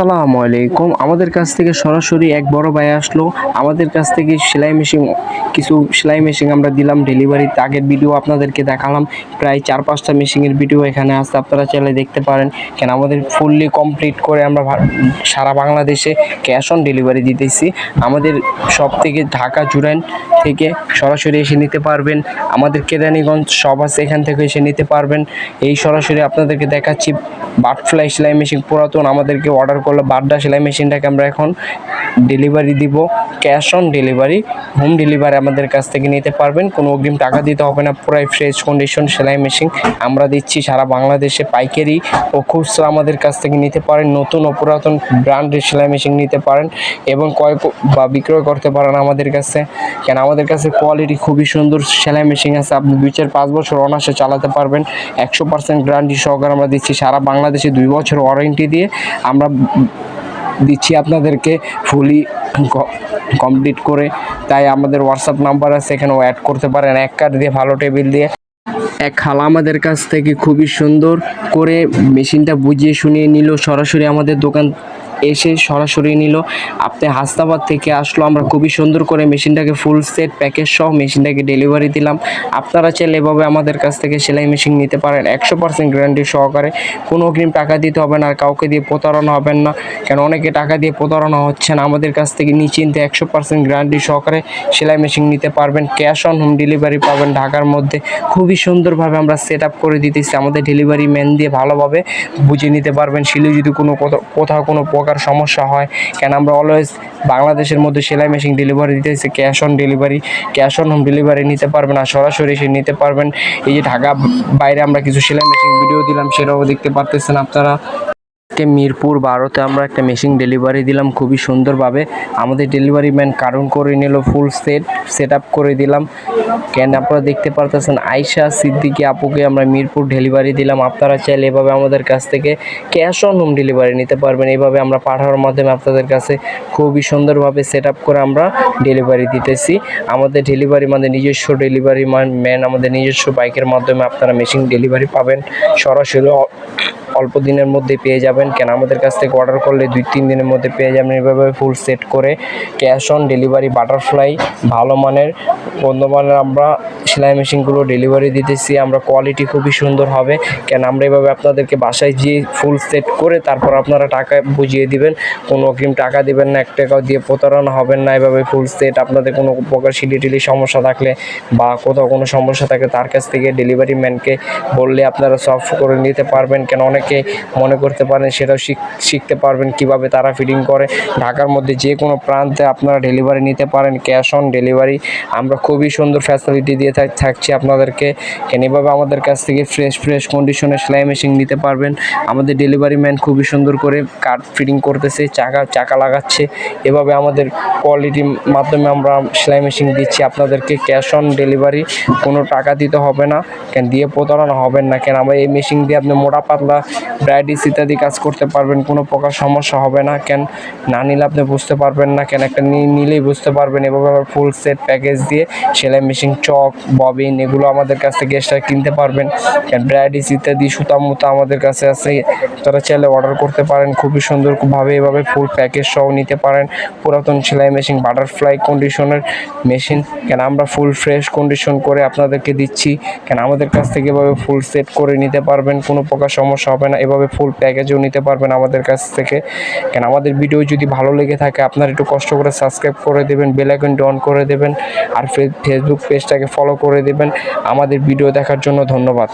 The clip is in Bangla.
আসসালামু আলাইকুম। আমাদের কাছ থেকে সরাসরি এক বড় ভাই আসলো। আমাদের কাছ থেকে সেলাই মেশিন কিছু সেলাই মেশিন আমরা দিলাম ডেলিভারিতে আগের ভিডিও আপনাদেরকে দেখালাম। প্রায় চার পাঁচটা মেশিনের ভিডিও এখানে আসতে আপনারা চাইলে দেখতে পারেন। কেন আমাদের ফুললি কমপ্লিট করে আমরা সারা বাংলাদেশে ক্যাশ অন ডেলিভারি দিতেছি। আমাদের সব থেকে ঢাকা জুরাইন থেকে সরাসরি এসে নিতে পারবেন। আমাদের কেরানীগঞ্জ সব আছে। এখান থেকে এসে নিতে পারবেন। এই সরাসরি আপনাদেরকে দেখাচ্ছি। বাটফ্লাই সেলাই মেশিন পুরাতন। আমাদেরকে অর্ডার করলে বাড্ডা সেলাই মেশিনটাকে আমরা এখন ডেলিভারি দিব, cash on delivery, home delivery আমাদের কাছ থেকে নিতে পারবেন। কোনো অগ্রিম টাকা দিতে হবে না, পুরাই ফ্রেশ কন্ডিশন সেলাই মেশিন আমরা দিচ্ছি সারা বাংলাদেশে পাইকারি ও খুচরা আমাদের কাছ থেকে নিতে পারেন। নতুন ও পুরাতন ব্র্যান্ডের সেলাই মেশিন নিতে পারেন এবং ক্রয় বা বিক্রয় করতে পারেন আমাদের কাছে। কেন, আমাদের কাছে কোয়ালিটি খুবই সুন্দর সেলাই মেশিন আছে। আপনি দুই চার পাঁচ বছর অনায়াসে চালাতে পারবেন। একশো পার্সেন্ট গ্যারান্টি সহকারে আমরা দিচ্ছি সারা বাংলাদেশে দুই বছর ওয়ারেন্টি দিয়ে। আমরা দিচ্ছি আপনাদেরকে ফুলি কমপ্লিট করে। তাই আমাদের হোয়াটসঅ্যাপ নাম্বার আছে, এখানেও অ্যাড করতে পারেন। এক কার্ড দিয়ে ভালো টেবিল দিয়ে। এক খালা আমাদের কাছ থেকে খুবই সুন্দর করে মেশিনটা বুঝিয়ে শুনিয়ে নিল। সরাসরি আমাদের দোকান এসে সরাসরি নিল। আপনি হাস্তাবাদ থেকে আসলো, আমরা খুবই সুন্দর করে মেশিনটাকে ফুল সেট প্যাকেজ সহ মেশিনটাকে ডেলিভারি দিলাম। আপনারা চাইলে এভাবে আমাদের কাছ থেকে সেলাই মেশিন নিতে পারেন। একশো পার্সেন্ট গ্যারান্টি সহকারে কোনো অগ্রিম টাকা দিতে হবে না আর কাউকে দিয়ে প্রতারণা হবেন না। কেন অনেকে টাকা দিয়ে প্রতারণা হচ্ছে না আমাদের কাছ থেকে নিশ্চিন্তে একশো পার্সেন্ট গ্যারান্টি সহকারে সেলাই মেশিন নিতে পারবেন। ক্যাশ অন হোম ডেলিভারি পাবেন ঢাকার মধ্যে। খুবই সুন্দরভাবে আমরা সেট আপ করে দিতেছি। আমাদের ডেলিভারি ম্যান দিয়ে ভালোভাবে বুঝে নিতে পারবেন। শিলে যদি কোনো কোথাও- কোনো সমস্যা হয়। কেন আমরা অলওয়েজ বাংলাদেশের মধ্যে সেলাই মেশিন ডেলিভারি দিতেছে cash on delivery cash on home delivery নিতে পারবেন আর সরাসরি সে নিতে পারবেন। এই যে ঢাকা বাইরে আমরা কিছু সেলাই মেশিন ভিডিও দিলাম, সেটাও দেখতে পারতেছেন আপনারা। আজকে মিরপুর বারোতে আমরা একটা মেশিন ডেলিভারি দিলাম, খুবই সুন্দরভাবে। আমাদের ডেলিভারি ম্যান কারণ করে নিল ফুল সেট সেট আপ করে দিলাম। কেন আপনারা দেখতে পারতেছেন, আয়শা, সিদ্দিকি আপুকে আমরা মিরপুর ডেলিভারি দিলাম। আপনারা চাইলে এভাবে আমাদের কাছ থেকে ক্যাশ অন হোম ডেলিভারি নিতে পারবেন। এইভাবে আমরা পাঠানোর মাধ্যমে আপনাদের কাছে খুবই সুন্দরভাবে সেট আপ করে আমরা ডেলিভারি দিতেছি। আমাদের ডেলিভারি মানে নিজস্ব ডেলিভারি ম্যান আমাদের নিজস্ব বাইকের মাধ্যমে আপনারা মেশিন ডেলিভারি পাবেন। সরাসরি অল্প দিনের মধ্যে পেয়ে যাবেন। কেন আমাদের কাছ থেকে অর্ডার করলে দুই, তিন দিনের মধ্যে পেয়ে যাবেন। এভাবে ফুল সেট করে ক্যাশ অন ডেলিভারি বাটারফ্লাই ভালো মানের বন্ধু আমরা সেলাই মেশিনগুলো ডেলিভারি দিতেছি, আমরা কোয়ালিটি খুবই সুন্দর হবে। কেন আমরা এভাবে আপনাদেরকে বাসায় গিয়ে ফুল সেট করে তারপর আপনারা টাকা বুঝিয়ে দিবেন, কোনো অগ্রিম টাকা দিবেন না, এক টাকাও দিয়ে প্রতারণা হবেন না, এভাবে ফুল সেট আপনাদের কোনো প্রকার সিলি টিলি সমস্যা থাকলে বা কোথাও কোনো সমস্যা থাকে, তার কাছ থেকে ডেলিভারি ম্যানকে বললে আপনারা সলভ করে নিতে পারবেন। কেন অনেকে মনে করতে পারেন সেটাও শিখ, শিখতে পারবেন কীভাবে তারা ফিটিং করে। ঢাকার মধ্যে যে কোনো প্রান্তে আপনারা ডেলিভারি নিতে পারেন ক্যাশ অন ডেলিভারি আমরা খুবই সুন্দর ফ্যাসিলিটি দিয়ে থাক- থাকছি আপনাদেরকে। কেন এভাবে আমাদের কাছ থেকে ফ্রেশ ফ্রেশ কন্ডিশনে সেলাই মেশিন নিতে পারবেন? আমাদের ডেলিভারি ম্যান খুবই সুন্দর করে কাঠ ফিটিং করতেছে, চাকা চাকা লাগাচ্ছে। এভাবে আমাদের কোয়ালিটির মাধ্যমে আমরা সেলাই মেশিন দিচ্ছি। আপনাদেরকে ক্যাশ অন ডেলিভারি কোনো টাকা দিতে হবে না। কেন দিয়ে প্রতারণা হবেন না। কেন আমরা এই মেশিন দিয়ে আপনি মোটা পাতলা ব্রাইডিস ইত্যাদি কাজ করতে পারবেন, কোনো প্রকার সমস্যা হবে না। কেন না নিলে আপনি বুঝতে পারবেন না। কেন একটা নিলেই বুঝতে পারবেন। এভাবে আবার ফুল সেট প্যাকেজ দিয়ে সেলাই মেশিন চক ববিন, এগুলো আমাদের কাছ থেকে এক্সট্রা কিনতে পারবেন। কেন ব্রাইডিস ইত্যাদি সুতা মুতা আমাদের কাছে আছে। তারা চাইলে অর্ডার করতে পারেন, খুবই সুন্দরভাবে এভাবে ফুল প্যাকেজ সহ নিতে পারেন। পুরাতন সেলাই মেশিন বাটারফ্লাই কন্ডিশনের মেশিন কেন আমরা ফুল ফ্রেশ কন্ডিশন করে আপনাদেরকে দিচ্ছি। কেন আমাদের কাছ থেকে এভাবে ফুল সেট করে নিতে পারবেন, কোনো প্রকার সমস্যা হবে না। এভাবে ফুল প্যাকেজও নিতে পারবেন আমাদের কাছ থেকে। কেন আমাদের ভিডিও যদি ভালো লেগে থাকে, আপনার একটু কষ্ট করে সাবস্ক্রাইব করে দেবেন বেল আইকনটি অন করে দেবেন। আর ফেসবুক পেজটাকে ফলো করে দেবেন। আমাদের ভিডিও দেখার জন্য ধন্যবাদ।